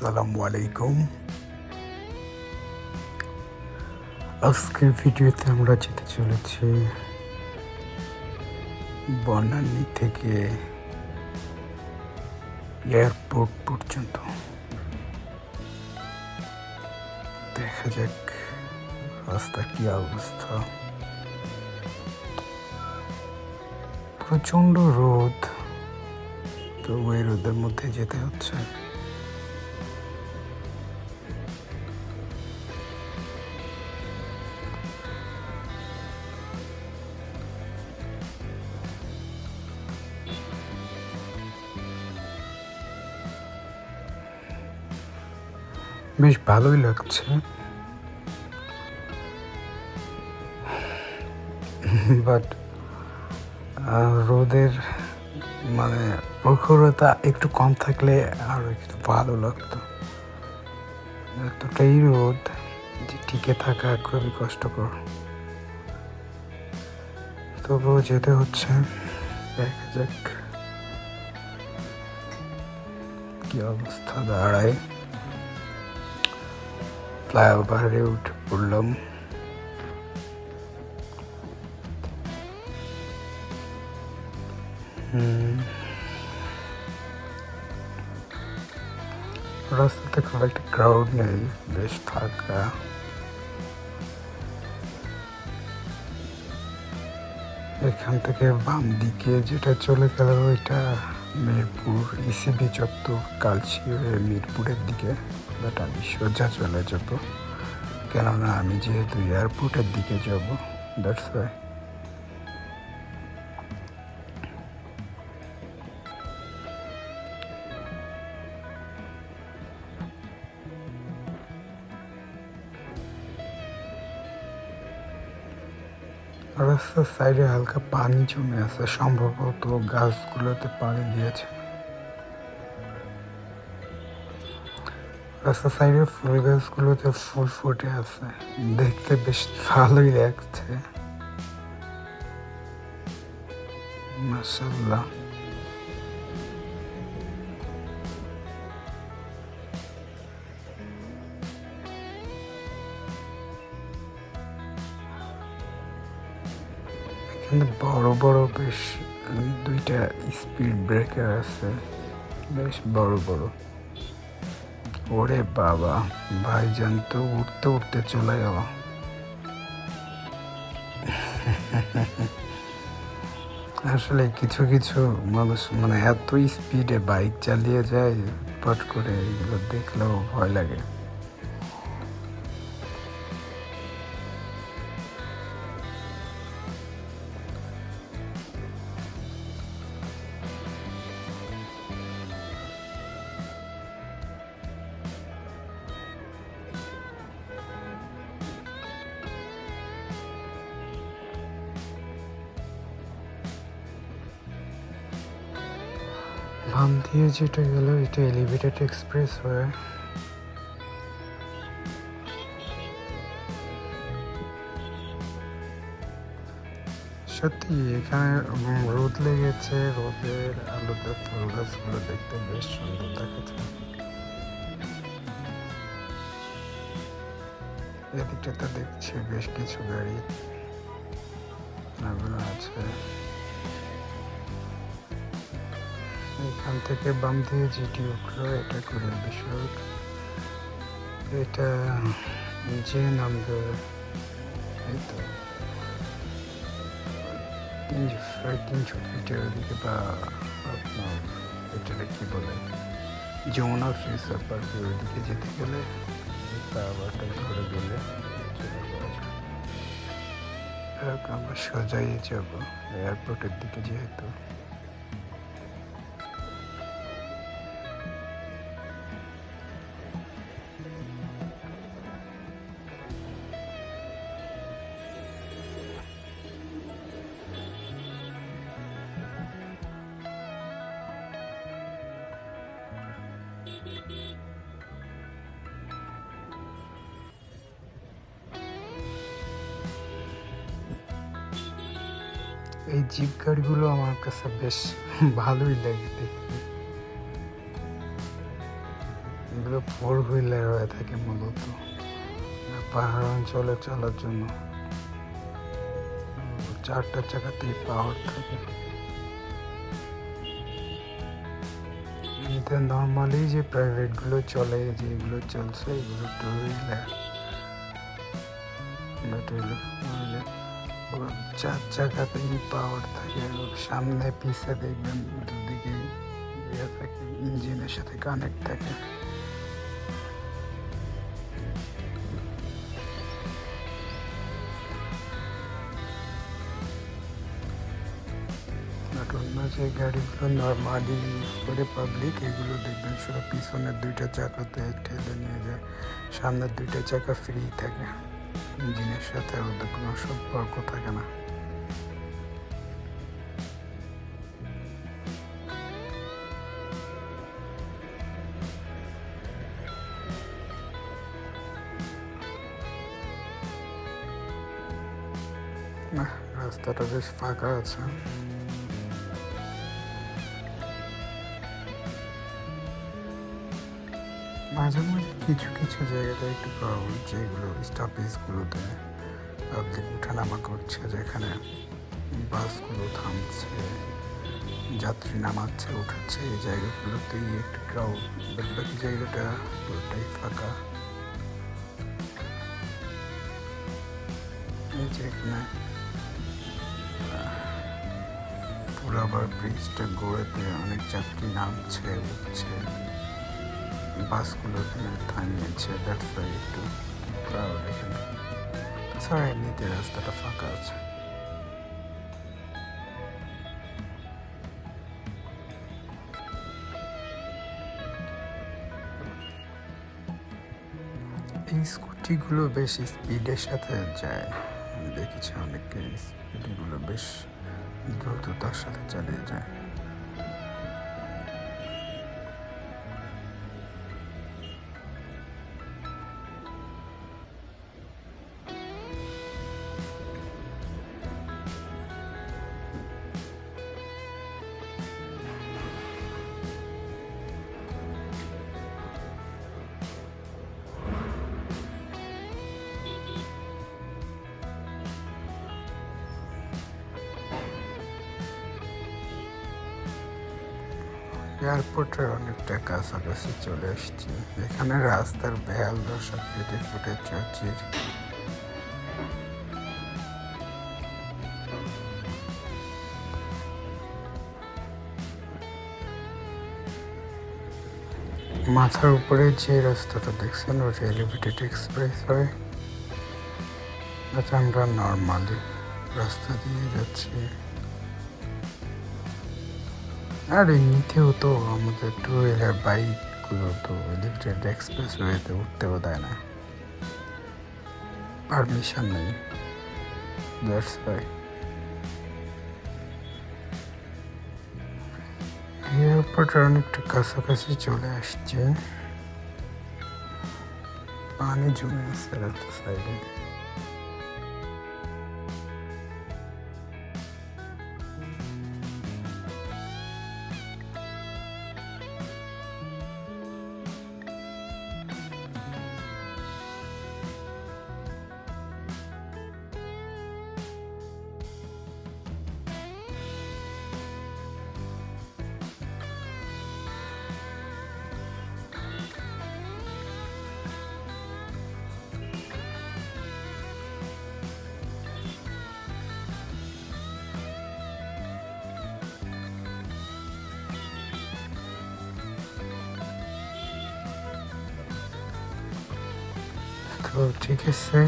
আসসালামু আলাইকুম। আজকের ভিডিওতে আমরা যেতে চলেছি বনানী থেকে এয়ারপোর্ট পর্যন্ত। দেখা যাক রাস্তার কি অবস্থা। প্রচণ্ড রোদ। তো ওই রোদের মধ্যে যেতে হচ্ছে। বেশ ভালোই লাগছে। বাট রোদের মানে প্রখরতা একটু কম থাকলে আরও একটু ভালো লাগতো। এতটাই রোদ যে টিকে থাকা খুবই কষ্টকর। তবুও যেতে হচ্ছে। দেখা যাক। কি অবস্থা দাঁড়ায়। ফ্লাইওভারে উঠে পড়লাম। রাস্তাতে খুব একটা ক্রাউড নেই বেশ ফাঁকা এখান থেকে বাম দিকে যেটা চলে গেল ওইটা মিরপুর ইসিবি চত্বর কালচি হয়ে মিরপুরের দিকে। বাট আমি সোজা চলে যাব। কেননা আমি যেহেতু এয়ারপোর্টের দিকে যাব দ্যাটস ওয়াই রাস্তার সাইডে হালকা পানি জমে আছে, সম্ভবত গাছগুলোতে পানি দিয়েছে। রাস্তার সাইডের ফুল গাছগুলোতে ফুল ফুটে আছে। দেখতে বেশ ভালোই লাগছে। মাসাল্লাহ বড় বড় বেশ দুইটা স্পিড ব্রেকার আছে। বেশ বড় বড়। ওরে বাবা, ভাইজান তো উঠতে উঠতে চলে গেল। আসলে কিছু কিছু মানুষ মানে এত স্পিডে বাইক চালিয়ে যায় পট করে এগুলো দেখলেও ভয় লাগে। বাম দিয়ে যেটা গেল, এটা এলিভেটেড এক্সপ্রেস হয়ে সত্যি, এখানে রোদ লেগেছে, রোদের আলোতে ফুল গাছগুলো দেখতে বেশ সুন্দর দেখাচ্ছে। এদিকটাতে দেখছি বেশ কিছু গাড়ি আছে। এখান থেকে বাম দিয়ে জিটি উঠল, এটা করে বিষয়। এটা যে নামবে, এই তিনশো তিনশো বা আপনার কী বলে? পার্কের যেতে গেলে আমরা সোজাই যাব, এয়ারপোর্টের দিকে যেহেতু। এই জিপ গাড়িগুলো আমার কাছে বেশ ভালোই লাগে দেখতে। এগুলো ফোর হুইলার হয়ে থাকে মূলত। পাহাড় অঞ্চলে চলার জন্য। চারটা চাকাতেই পাওয়ার থাকে। এমনিতে নর্মালি যে প্রাইভেটগুলো চলে, যেগুলো চলছে, এগুলো চার চাকাতেই পাওয়ার থাকে সামনে, পিছে দেখবেন দুদিকে ইয়ে থাকে ইঞ্জিনের সাথে কানেক্ট থাকে। যে গাড়িগুলো নর্মালি ইউজ করে পাবলিক এগুলো দেখবেন শুধু পিছনের দুইটা চাকাতে ঠেলে নিয়ে যায়, সামনের দুইটা চাকা ফ্রি থাকে। ইঞ্জিনের সাথে ওদের কোনো সম্পর্ক থাকে না। না, রাস্তাটা বেশ ফাঁকা আছে। মাঝে মাঝে কিছু কিছু জায়গাতে একটু প্রবলেম যেগুলো স্টপেজগুলোতে পাবলিক উঠানামা করছে, যেখানে বাসগুলো থামছে, যাত্রী নামাচ্ছে, উঠাচ্ছে, এই জায়গাগুলোতেই একটু ক্রাউড বাকি জায়গাটা পুরোটাই ফাঁকা। এখানে পুরাবার ব্রিজটা গড়েতে অনেক যাত্রী নামছে, উঠছে। বাসগুলো এখানে থামিয়েছে দ্যাটস ওয়াই একটু ক্রাউড এখানে। তাছাড়া এমনিতে রাস্তাটা ফাঁকা আছে। এই স্কুটিগুলো বেশ স্পিডের সাথে যায়। আমি দেখেছি অনেকে স্কুটিগুলো বেশ দ্রুততার সাথে চালিয়ে যায়। এয়ারপোর্টের অনেকটা কাছাকাছি চলে এসেছি এখানে রাস্তার বেহাল দশা কেটে ফুটে চচির মাথার উপরে যে রাস্তাটা দেখছেন, ওটা এলিভেটেড এক্সপ্রেস হয়। আমরা নর্মালি রাস্তা দিয়ে যাচ্ছি। আর এমনিতেও তো আমাদের টু হুইলার বাইকগুলো তো লিফটেড এক্সপ্রেস ওয়েতে উঠতেও দেয় না। পারমিশন নেই। দ্যাটস ওয়াই এয়ারপোর্টের অনেকটা কাছাকাছি চলে আসছে। পানি জমে আছে রাস্তার সাইডে তো ঠিক আছে।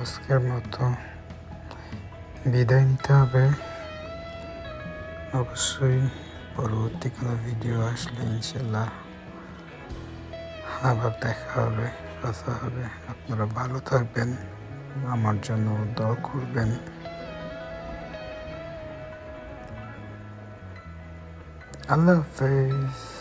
আজকের মতো বিদায় নিতে হবে। অবশ্যই পরবর্তী কোনো ভিডিও আসলে ইনশাল্লাহ আবার দেখা হবে, কথা হবে। আপনারা ভালো থাকবেন, আমার জন্য দোয়া করবেন। আল্লাহ হাফেজ।